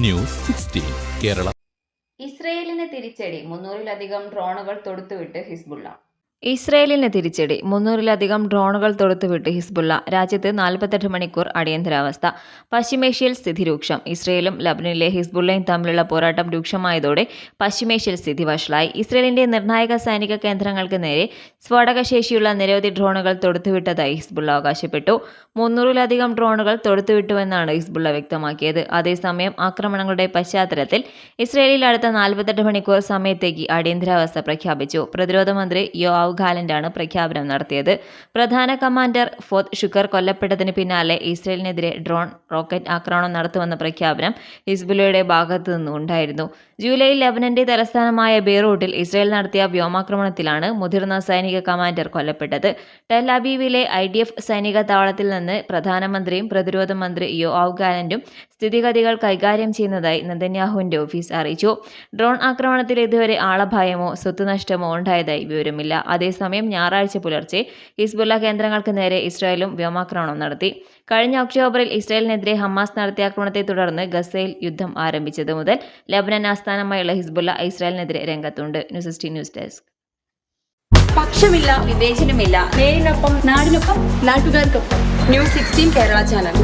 News sixteen Kerala. ഇസ്രയേലിന് തിരിച്ചടി. മുന്നൂറിലധികം ഡ്രോണുകൾ തൊടുത്തുവിട്ട് ഹിസ്ബുള്ള. ഇസ്രയേലിന് തിരിച്ചടി. മുന്നൂറിലധികം ഡ്രോണുകൾ തൊടുത്തുവിട്ട് ഹിസ്ബുള്ള. രാജ്യത്ത് നാൽപ്പത്തെട്ട് മണിക്കൂർ അടിയന്തരാവസ്ഥ. പശ്ചിമേഷ്യയിൽ സ്ഥിതി രൂക്ഷം ഇസ്രയേലും ലബനിലെ ഹിസ്ബുള്ളയും തമ്മിലുള്ള പോരാട്ടം രൂക്ഷമായതോടെ പശ്ചിമേഷ്യയിൽ സ്ഥിതി വഷളായി. ഇസ്രയേലിന്റെ നിർണായക സൈനിക കേന്ദ്രങ്ങൾക്ക് നേരെ സ്ഫോടകശേഷിയുള്ള നിരവധി ഡ്രോണുകൾ തൊടുത്തുവിട്ടതായി ഹിസ്ബുള്ള അവകാശപ്പെട്ടു. മുന്നൂറിലധികം ഡ്രോണുകൾ തൊടുത്തുവിട്ടുവെന്നാണ് ഹിസ്ബുള്ള വ്യക്തമാക്കിയത്. അതേസമയം ആക്രമണങ്ങളുടെ പശ്ചാത്തലത്തിൽ ഇസ്രയേലിൽ അടുത്ത നാൽപ്പത്തെട്ട് മണിക്കൂർ സമയത്തേക്ക് അടിയന്തരാവസ്ഥ പ്രഖ്യാപിച്ചു. പ്രതിരോധ മന്ത്രി യോആവ് ഗാലന്റാണ് പ്രഖ്യാപനം നടത്തിയത്. പ്രധാന കമാൻഡർ ഫോത്ത് ഷുക്കർ കൊല്ലപ്പെട്ടതിന് പിന്നാലെ ഇസ്രയേലിനെതിരെ ഡ്രോൺ റോക്കറ്റ് ആക്രമണം നടത്തുമെന്ന പ്രഖ്യാപനം ഹിസ്ബുലയുടെ ഭാഗത്തു നിന്നുണ്ടായിരുന്നു ജൂലൈയിൽ ലബനന്റെ തലസ്ഥാനമായ ബെയ്റൂട്ടിൽ ഇസ്രയേൽ നടത്തിയ വ്യോമാക്രമണത്തിലാണ് മുതിർന്ന സൈനിക കമാൻഡർ കൊല്ലപ്പെട്ടത്. ടെൽ അബീവിലെ ഐ ഡി എഫ് സൈനിക താവളത്തിൽ നിന്ന് പ്രധാനമന്ത്രിയും പ്രതിരോധ മന്ത്രി യോ ഗാലന്റും സ്ഥിതിഗതികൾ കൈകാര്യം ചെയ്യുന്നതായി നെതന്യാഹുവിന്റെ ഓഫീസ് അറിയിച്ചു. ഡ്രോൺ ആക്രമണത്തിൽ ഇതുവരെ ആളഭയമോ സ്വത്തുനഷ്ടമോ ഉണ്ടായതായി വിവരമില്ല. അതേസമയം ഞായറാഴ്ച പുലർച്ചെ ഹിസ്ബുല്ല കേന്ദ്രങ്ങൾക്ക് നേരെ ഇസ്രായേലും വ്യോമാക്രമണം നടത്തി. കഴിഞ്ഞ ഒക്ടോബറിൽ ഇസ്രായേലിനെതിരെ ഹമാസ് നടത്തിയ ആക്രമണത്തെ തുടർന്ന് ഗസയിൽ യുദ്ധം ആരംഭിച്ചത് മുതൽ ലബനൻ ആസ്ഥാനമായുള്ള ഹിസ്ബുല്ല ഇസ്രായേലിനെതിരെ രംഗത്തുണ്ട്. News sixteen news desk. പക്ഷമില്ല വിവേചനമില്ല. നേരിനൊപ്പം നാടിനൊപ്പം നാട്ടുകാർക്കൊപ്പം. News sixteen Kerala channel.